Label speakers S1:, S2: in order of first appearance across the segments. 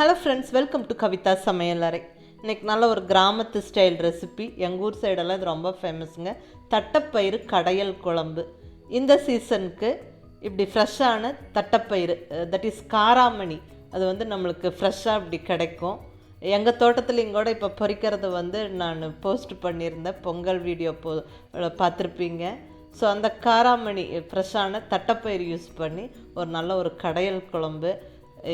S1: Hello friends welcome to Kavitha சமையலறை இன்னைக்கு நல்ல ஒரு கிராமத்து ஸ்டைல் ரெசிபி எங்கள் ஊர் சைடெல்லாம் இது ரொம்ப ஃபேமஸுங்க தட்டப்பயிறு கடையல் குழம்பு. இந்த சீசனுக்கு இப்படி ஃப்ரெஷ்ஷான தட்டப்பயிறு தட் இஸ் காராமணி. அது வந்து நம்மளுக்கு ஃப்ரெஷ்ஷாக இப்படி கிடைக்கும். எங்கள் தோட்டத்துலேயும் கூட இப்போ பொறிக்கிறது வந்து நான் போஸ்ட் பண்ணியிருந்தேன். பொங்கல் வீடியோ போ பார்த்துருப்பீங்க. ஸோ அந்த காராமணி ஃப்ரெஷ்ஷான தட்டப்பயிறு யூஸ் பண்ணி ஒரு நல்ல ஒரு கடையல் குழம்பு.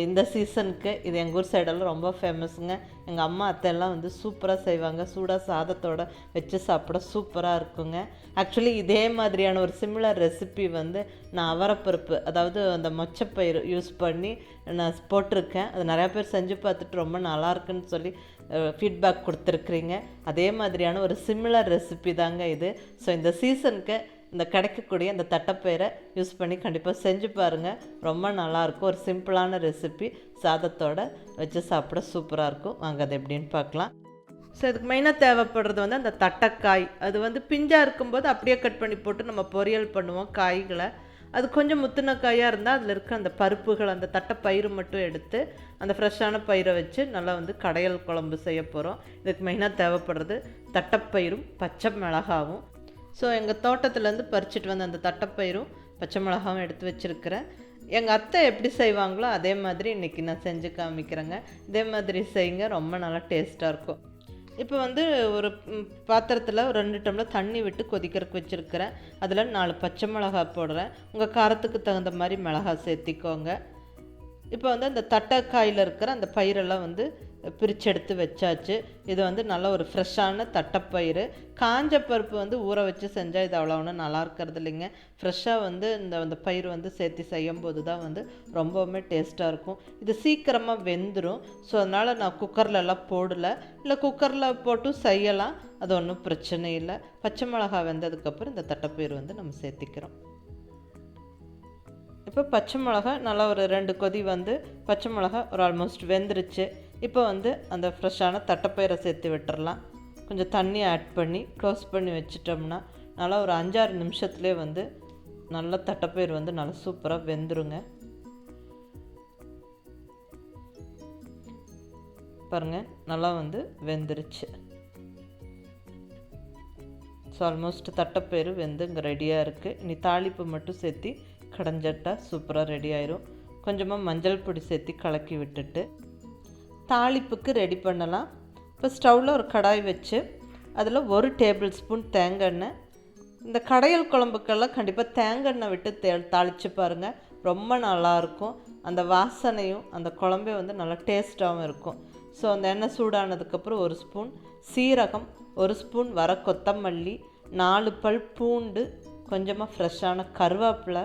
S1: இந்த சீசனுக்கு இது எங்கள் ஊர் சைடெல்லாம் ரொம்ப ஃபேமஸுங்க எங்கள் அம்மா அத்தையெல்லாம் வந்து சூப்பராக செய்வாங்க. சூடாக சாதத்தோட வச்சு சாப்பிட சூப்பராக இருக்குங்க. ஆக்சுவலி இதே மாதிரியான ஒரு சிமிலர் ரெசிபி வந்து நான் அவரப்பருப்பு அதாவது அந்த மொச்சப்பயிர் யூஸ் பண்ணி நான் போட்டிருக்கேன். அது நிறையா பேர் செஞ்சு பார்த்துட்டு ரொம்ப நல்லாயிருக்குன்னு சொல்லி ஃபீட்பேக் கொடுத்துருக்குறீங்க. அதே மாதிரியான ஒரு சிமிலர் ரெசிபி தாங்க இது. ஸோ இந்த சீசனுக்கு இந்த கிடைக்கக்கூடிய இந்த தட்டைப்பயிரை யூஸ் பண்ணி கண்டிப்பாக செஞ்சு பாருங்கள் ரொம்ப நல்லாயிருக்கும். ஒரு சிம்பிளான ரெசிபி. சாதத்தோட வச்சு சாப்பிட சூப்பராக இருக்கும். வாங்க அது எப்படின்னு பார்க்கலாம். ஸோ இதுக்கு மெயினாக தேவைப்படுறது வந்து அந்த தட்டைக்காய். அது வந்து பிஞ்சாக இருக்கும்போது அப்படியே கட் பண்ணி போட்டு நம்ம பொரியல் பண்ணுவோம் காய்களை. அது கொஞ்சம் முத்தின காயாக இருந்தால் அதில் இருக்க அந்த பருப்புகள் அந்த தட்டைப்பயிறு மட்டும் எடுத்து அந்த ஃப்ரெஷ்ஷான பயிரை வச்சு நல்லா வந்து கடையல் குழம்பு செய்ய போகிறோம் இதுக்கு மெயினாக தேவைப்படுறது தட்டைப்பயிரும் பச்சை மிளகாவும். ஸோ எங்கள் தோட்டத்துலேருந்து பறிச்சிட்டு வந்த அந்த தட்டைப்பயிரும் பச்சை மிளகாவும் எடுத்து வச்சுருக்கிறேன். எங்கள் அத்தை எப்படி செய்வாங்களோ அதே மாதிரி இன்றைக்கி நான் செஞ்சு காமிக்கிறேங்க. இதே மாதிரி செய்யுங்க ரொம்ப நல்லா டேஸ்ட்டாக இருக்கும். இப்போ வந்து ஒரு பாத்திரத்தில் ஒரு ரெண்டு டம்ளர் தண்ணி விட்டு கொதிக்கிறதுக்கு வச்சுருக்கிறேன். அதில் நாலு பச்சை மிளகா போடுறேன். உங்கள் காரத்துக்கு தகுந்த மாதிரி மிளகா சேர்த்திக்கோங்க. இப்போ வந்து அந்த தட்டைக்காயில் இருக்கிற அந்த பயிரெல்லாம் வந்து பிரிச்செடுத்து எடுத்து வச்சாச்சு. இது வந்து நல்ல ஒரு ஃப்ரெஷ்ஷான தட்டைப்பயிறு. காஞ்ச பருப்பு வந்து ஊற வச்சு செஞ்சால் இது அவ்வளோ ஒன்றும் நல்லா இருக்கிறது இல்லைங்க. ஃப்ரெஷ்ஷாக வந்து இந்த அந்த பயிர் வந்து சேர்த்து செய்யும் போது தான் வந்து ரொம்பவுமே டேஸ்ட்டாக இருக்கும். இது சீக்கிரமாக வெந்துடும் ஸோ அதனால் நான் குக்கர்லலாம் போடலை. இல்லை குக்கரில் போட்டும் செய்யலாம். அது ஒன்றும் பிரச்சனை இல்லை. பச்சை மிளகா வெந்ததுக்கப்புறம் இந்த தட்டைப்பயிறு வந்து நம்ம சேர்த்திக்கிறோம். இப்போ பச்சை மிளகா நல்லா ஒரு ரெண்டு கொதி வந்து பச்சை மிளகா ஒரு ஆல்மோஸ்ட் வெந்துருச்சு. இப்போ வந்து அந்த ஃப்ரெஷ்ஷான தட்டைப்பயிரை சேர்த்து விட்டுறலாம். கொஞ்சம் தண்ணி ஆட் பண்ணி க்ளோஸ் பண்ணி வச்சிட்டோம்னா நல்லா ஒரு அஞ்சாறு நிமிஷத்துலேயே வந்து நல்லா தட்டைப்பயிர் வந்து நல்லா சூப்பராக வெந்துருங்க. பாருங்கள் நல்லா வந்து வெந்துருச்சு. ஸோ ஆல்மோஸ்ட் தட்டைப்பயிறு வெந்து இங்கே ரெடியாக இருக்குது இனி தாளிப்பு மட்டும் சேர்த்தி கடைஞ்சட்டா சூப்பராக ரெடி ஆயிரும். கொஞ்சமாக மஞ்சள் பொடி சேர்த்து கலக்கி விட்டுட்டு தாளிப்புக்கு ரெடி பண்ணலாம். இப்போ ஸ்டவ்வில் ஒரு கடாய் வச்சு அதில் ஒரு டேபிள் ஸ்பூன் தேங்காய் எண்ணெய். இந்த கடையல் குழம்புக்கெல்லாம் கண்டிப்பாக தேங்காய் எண்ணெய் விட்டு தே தாளித்து பாருங்கள் ரொம்ப நல்லாயிருக்கும் அந்த வாசனையும் அந்த குழம்பே வந்து நல்லா டேஸ்ட்டாகவும் இருக்கும். ஸோ அந்த எண்ணெய் சூடானதுக்கப்புறம் ஒரு ஸ்பூன் சீரகம் ஒரு ஸ்பூன் வர கொத்தமல்லி நாலு பல் பூண்டு கொஞ்சமாக ஃப்ரெஷ்ஷான கருவேப்பிலை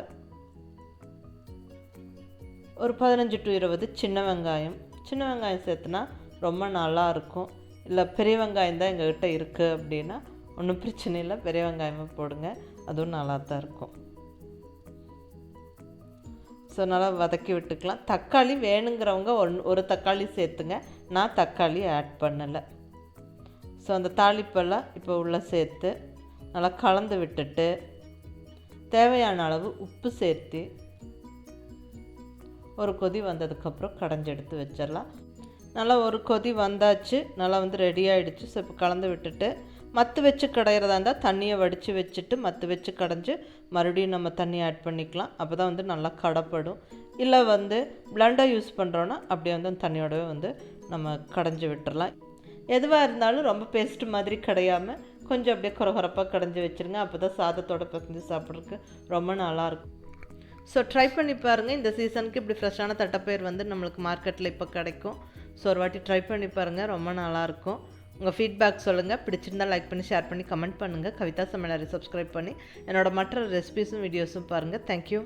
S1: ஒரு பதினஞ்சு டு இருபது சின்ன வெங்காயம். சின்ன வெங்காயம் சேர்த்துனா ரொம்ப நல்லாயிருக்கும். இல்லை பெரிய வெங்காயம் தான் எங்கள்கிட்ட இருக்குது அப்படின்னா ஒன்றும் பிரச்சனை இல்லை. பெரிய வெங்காயமாக போடுங்க. அதுவும் நல்லா தான் இருக்கும். ஸோ நல்லா வதக்கி விட்டுக்கலாம். தக்காளி வேணுங்கிறவங்க ஒன் ஒரு தக்காளி சேர்த்துங்க. நான் தக்காளி ஆட் பண்ணலை. ஸோ அந்த தாளிப்பெல்லாம் இப்போ உள்ளே சேர்த்து நல்லா கலந்து விட்டுட்டு தேவையான அளவு உப்பு சேர்த்து ஒரு கொதி வந்ததுக்கப்புறம் கடைஞ்சி எடுத்து வச்சிடலாம். நல்லா ஒரு கொதி வந்தாச்சு நல்லா வந்து ரெடி ஆகிடுச்சு ஸோ இப்போ கலந்து விட்டுட்டு மத்து வச்சு கடையிறதா இருந்தால் தண்ணியை வடித்து வச்சுட்டு மத்து வச்சு கடைஞ்சி மறுபடியும் நம்ம தண்ணி ஆட் பண்ணிக்கலாம். அப்போ தான் வந்து நல்லா கடைப்படும். இல்லை வந்து பிளண்டர் யூஸ் பண்ணுறோன்னா அப்படியே வந்து அந்த தண்ணியோடவே வந்து நம்ம கடைஞ்சி விட்டுறலாம். எதுவாக இருந்தாலும் ரொம்ப பேஸ்ட் மாதிரி கிடையாமல் கொஞ்சம் அப்படியே குறகுறப்பாக கடைஞ்சி வச்சுருங்க. அப்போ தான் சாதத்தோட பசஞ்சு சாப்பிட்றதுக்கு ரொம்ப நல்லாயிருக்கும் ஸோ ட்ரை பண்ணி பாருங்கள் இந்த சீசனுக்கு இப்படி ஃப்ரெஷ்ஷான தட்டைப்பயிர் வந்து நம்மளுக்கு மார்க்கெட்டில் இப்போ கிடைக்கும். ஸோ ஒரு வாட்டி ட்ரை பண்ணி பாருங்கள் ரொம்ப நல்லாயிருக்கும் உங்கள் ஃபீட்பேக் சொல்லுங்கள் பிடிச்சிருந்தால் லைக் பண்ணி ஷேர் பண்ணி கமெண்ட் பண்ணுங்கள் கவிதா சமையலரை சப்ஸ்கிரைப் பண்ணி என்னோடய மற்ற ரெசிபிஸும் வீடியோஸும் பாருங்கள் தேங்க்யூ